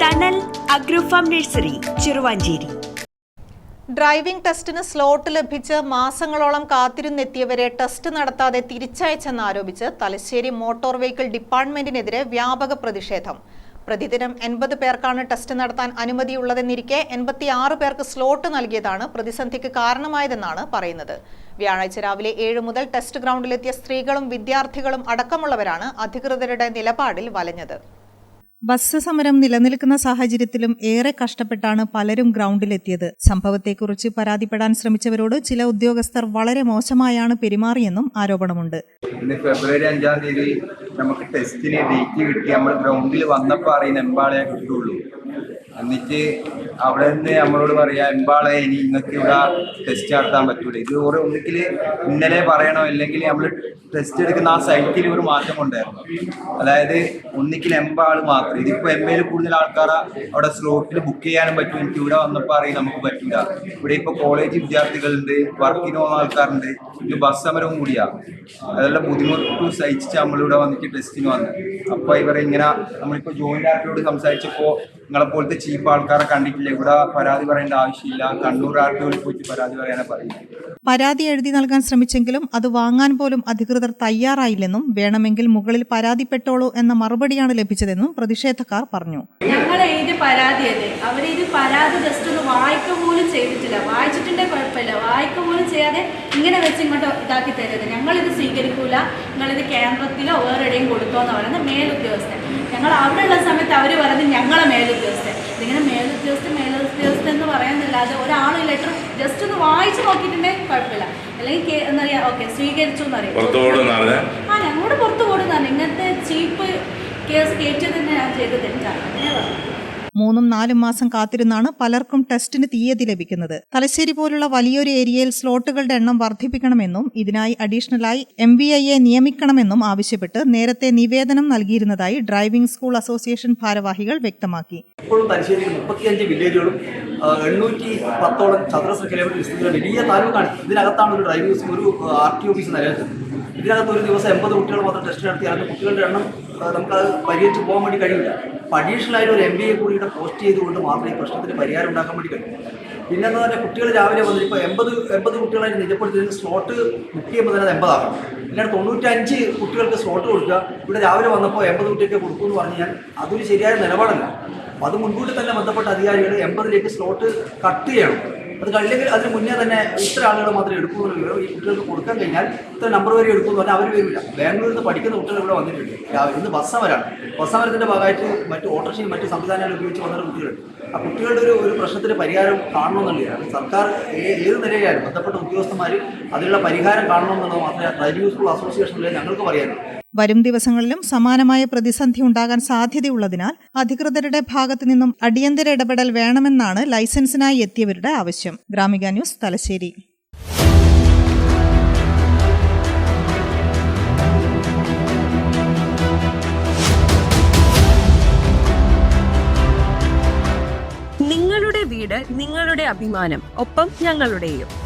Thanal agro farm nursery Cheruvanchery. Driving ടെസ്റ്റിന് slot ലഭിച്ച് മാസങ്ങളോളം കാത്തിരുന്നെത്തിയവരെ ടെസ്റ്റ് നടത്താതെ തിരിച്ചയച്ചെന്നാരോപിച്ച് തലശ്ശേരി മോട്ടോർ വെഹിക്കിൾ ഡിപ്പാർട്ട്മെന്റിനെതിരെ വ്യാപക പ്രതിഷേധം. പ്രതിദിനം എൺപത് പേർക്കാണ് ടെസ്റ്റ് നടത്താൻ അനുമതിയുള്ളതെന്നിരിക്കെ എൺപത്തിയാറ് പേർക്ക് സ്ലോട്ട് നൽകിയതാണ് പ്രതിസന്ധിക്ക് കാരണമായതെന്നാണ് പറയുന്നത്. വ്യാഴാഴ്ച രാവിലെ ഏഴ് മുതൽ ടെസ്റ്റ് ഗ്രൗണ്ടിലെത്തിയ സ്ത്രീകളും വിദ്യാർത്ഥികളും അടക്കമുള്ളവരാണ് അധികൃതരുടെ നിലപാടിൽ വലഞ്ഞത്. ബസ് സമരം നിലനിൽക്കുന്ന സാഹചര്യത്തിലും ഏറെ കഷ്ടപ്പെട്ടാണ് പലരും ഗ്രൗണ്ടിലെത്തിയത്. സംഭവത്തെക്കുറിച്ച് പരാതിപ്പെടാൻ ശ്രമിച്ചവരോട് ചില ഉദ്യോഗസ്ഥർ വളരെ മോശമായാണ് പെരുമാറിയെന്നും ആരോപണമുണ്ട്. ഇന്ന് ഫെബ്രുവരി അഞ്ചാം തീയതി നമുക്ക് ടെസ്റ്റിന് ഡേറ്റ് കിട്ടി. നമ്മൾ ഗ്രൗണ്ടിൽ വന്നപ്പോൾ അറിയുന്ന എമ്പാളെ കിട്ടുള്ളൂ. എന്നിട്ട് അവിടെ നിന്ന് നമ്മളോട് പറയാ എമ്പാളെ ഇനി നിങ്ങൾക്ക് ഇവിടെ ടെസ്റ്റ് നടത്താൻ പറ്റൂല. ഇത് ഒരു ഒന്നിക്കിൽ ഇന്നലെ പറയണോ അല്ലെങ്കിൽ നമ്മൾ ടെസ്റ്റ് എടുക്കുന്ന ആ സൈറ്റിൽ ഒരു മാറ്റം ഉണ്ടായിരുന്നു. അതായത് ഒന്നിക്കിൽ എമ്പാൾ മാത്രം. ഇതിപ്പോ എം എയിൽ കൂടുതൽ ആൾക്കാരെ അവിടെ സ്ലോട്ടിൽ ബുക്ക് ചെയ്യാനും പറ്റും. എനിക്ക് ഇവിടെ വന്നപ്പോൾ അറിയാൻ നമുക്ക് പറ്റില്ല ഇവിടെ ഇപ്പോൾ കോളേജ് വിദ്യാർത്ഥികളുണ്ട് വർക്കിന് പോകുന്ന ആൾക്കാരുണ്ട്. പിന്നെ ബസ് സമരവും കൂടിയാ. അതെല്ലാം ബുദ്ധിമുട്ട് സഹിച്ചിട്ട് നമ്മളിവിടെ വന്നിട്ട് ടെസ്റ്റിന് വന്നു. അപ്പോൾ ഇവരെ ഇങ്ങനെ നമ്മളിപ്പോൾ ജോയിന്റ് ആർട്ടിയോട് സംസാരിച്ചപ്പോൾ നിങ്ങളെ പോലത്തെ ചീപ്പ് ആൾക്കാരെ കണ്ടിട്ടില്ല. ഇവിടെ പരാതി പറയേണ്ട ആവശ്യമില്ല. കണ്ണൂർ ആർട്ടിയോയിൽ പോയിട്ട് പരാതി പറയാനാ പറയുന്നത്. പരാതി എഴുതി നൽകാൻ ശ്രമിച്ചെങ്കിലും അത് വാങ്ങാൻ പോലും അധികൃതർ തയ്യാറായില്ലെന്നും വേണമെങ്കിൽ മുകളിൽ പരാതിപ്പെട്ടോളൂ എന്ന മറുപടിയാണ് ലഭിച്ചതെന്നും പ്രതിഷേധക്കാർ പറഞ്ഞു. ഞങ്ങൾ എഴുതിയ പരാതിയല്ലേ അവരെഴുതി പരാതി ജസ്റ്റ് ഒന്ന് വായിക്ക പോലും ചെയ്തിട്ടില്ല. വായിച്ചിട്ടുണ്ടേ കുഴപ്പമില്ല. വായിക്ക പോലും ചെയ്യാതെ ഇങ്ങനെ വെച്ച് ഇങ്ങോട്ട് ഇതാക്കി തരുന്നത്. ഞങ്ങളിത് സ്വീകരിക്കൂല. നിങ്ങളിത് കേന്ദ്രത്തിലോ വേറെ എവിടെയും കൊടുത്തോ എന്ന് പറയുന്നത് മേലുദ്യോഗസ്ഥൻ. ഞങ്ങൾ അവിടെ ഉള്ള സമയത്ത് അവർ പറയുന്നത് ഞങ്ങളെ മേലുദ്യോഗസ്ഥൻ. ഇതിങ്ങനെ മേലുദ്യോഗസ്ഥൻ മേലുദ്യോഗസ്ഥൻ എന്ന് പറയുന്നില്ലാതെ ഒരാൾ ലെറ്റർ ജസ്റ്റ് ഒന്ന് വായിച്ച് നോക്കിയിട്ടുണ്ടെങ്കിൽ കുഴപ്പമില്ല. അല്ലെങ്കിൽ എന്താ പറയുക ഓക്കെ സ്വീകരിച്ചു എന്നറിയാം ആ ഞങ്ങളോട് പുറത്ത് ഓടുന്നതാണ് ഇങ്ങനത്തെ ചീപ്പ് കേസ് കയറ്റി തന്നെ ഞാൻ ചെയ്ത് തെറ്റാണ്. അങ്ങനെ പറഞ്ഞു മൂന്നും നാലും മാസം കാത്തിരുന്നാണ് പലർക്കും ടെസ്റ്റിന് തീയതി ലഭിക്കുന്നത്. തലശ്ശേരി പോലുള്ള വലിയൊരു ഏരിയയിൽ സ്ലോട്ടുകളുടെ എണ്ണം വർദ്ധിപ്പിക്കണമെന്നും ഇതിനായി അഡീഷണലായി എം ബി ഐയെ നിയമിക്കണമെന്നും ആവശ്യപ്പെട്ട് നേരത്തെ നിവേദനം നൽകിയിരുന്നതായി ഡ്രൈവിംഗ് സ്കൂൾ അസോസിയേഷൻ ഭാരവാഹികൾ വ്യക്തമാക്കി. എണ്ണൂറ്റി പത്തോളം ചതുരശ്ര കിലോമീറ്റർ വലിയ താലൂക്കാണ് ഇതിനകത്താണ് ഒരു ഡ്രൈവിംഗ് സ്കൂൾ ഒരു ആർ ടി ഓഫീസ് നിലനിൽക്കുന്നത്. ഇതിനകത്ത് ഒരു ദിവസം എൺപത് കുട്ടികൾ മാത്രം ടെസ്റ്റ് നടത്തി അതിന് കുട്ടികളുടെ എണ്ണം നമുക്ക് നമുക്കത് പരിഹരിച്ച് പോകാൻ വേണ്ടി കഴിയില്ല. അഡീഷണലായിട്ട് ഒരു എം ബി എ കൂടിയുടെ പോസ്റ്റ് ചെയ്തുകൊണ്ട് മാത്രമേ ഈ പ്രശ്നത്തിന് പരിഹാരം ഉണ്ടാക്കാൻ വേണ്ടി കഴിയും പിന്നെ എന്ന് പറഞ്ഞാൽ കുട്ടികൾ രാവിലെ വന്നിട്ട് ഇപ്പോൾ എൺപത് എൺപത് കുട്ടികളായിട്ട് നിജപ്പെടുത്തിയതിന് സ്ലോട്ട് ബുക്ക് ചെയ്യുമ്പോൾ തന്നെ അത് എൺപതാകണം ഇല്ലാണ്ട് തൊണ്ണൂറ്റഞ്ച് കുട്ടികൾക്ക് സ്ലോട്ട് കൊടുക്കുക. ഇവിടെ രാവിലെ വന്നപ്പോൾ എൺപത് കുട്ടിയൊക്കെ കൊടുക്കും എന്ന് പറഞ്ഞു കഴിഞ്ഞാൽ അതൊരു ശരിയായ നിലപാടല്ല. അപ്പോൾ അത് മുൻകൂട്ടി തന്നെ ബന്ധപ്പെട്ട അധികാരികൾ എൺപതിലേക്ക് സ്ലോട്ട് കട്ട് ചെയ്യണം. അത് കഴിഞ്ഞെങ്കിൽ അതിന് മുന്നേ തന്നെ ഇത്ര ആളുകൾ മാത്രമേ എടുക്കൂ എന്നുള്ള വിവരം ഈ കുട്ടികൾക്ക് കൊടുക്കാൻ കഴിഞ്ഞാൽ ഇത്ര നമ്പർ വരെ എടുക്കുന്നു പറഞ്ഞാൽ അവർ വരില്ല. ബാംഗ്ലൂരിൽ നിന്ന് പഠിക്കുന്ന കുട്ടികൾ ഇവിടെ വന്നിട്ടുണ്ട്. രാവിലെ ഇന്ന് ബസ് സമരമാണ് ബസ് സമരത്തിന്റെ ഭാഗമായിട്ട് മറ്റു ഓട്ടോറിക്ഷയും മറ്റ് സംവിധാനങ്ങൾ ഉപയോഗിച്ച് വന്ന കുട്ടികളുണ്ട്. ആ കുട്ടികളുടെ ഒരു ഒരു പ്രശ്നത്തിന് പരിഹാരം കാണണമെന്നുള്ളതാണ്. സർക്കാർ ഏത് നിലയിലായാലും ബന്ധപ്പെട്ട ഉദ്യോഗസ്ഥന്മാർ അതിനുള്ള പരിഹാരം കാണണമെന്നുള്ളത് മാത്രമേ റൈറ്റ് യൂസ്ഫുൾ അസോസിയേഷനിലെ ഞങ്ങൾക്ക് പറയാനുള്ളൂ വരും ദിവസങ്ങളിലും സമാനമായ പ്രതിസന്ധി ഉണ്ടാകാൻ സാധ്യതയുള്ളതിനാൽ അധികൃതരുടെ ഭാഗത്തു നിന്നും അടിയന്തര ഇടപെടൽ വേണമെന്നാണ് ലൈസൻസിനായി എത്തിയവരുടെ ആവശ്യം. ഗ്രാമിക ന്യൂസ് തലശ്ശേരി. നിങ്ങളുടെ വീട് നിങ്ങളുടെ അഭിമാനം ഒപ്പം ഞങ്ങളുടെയും.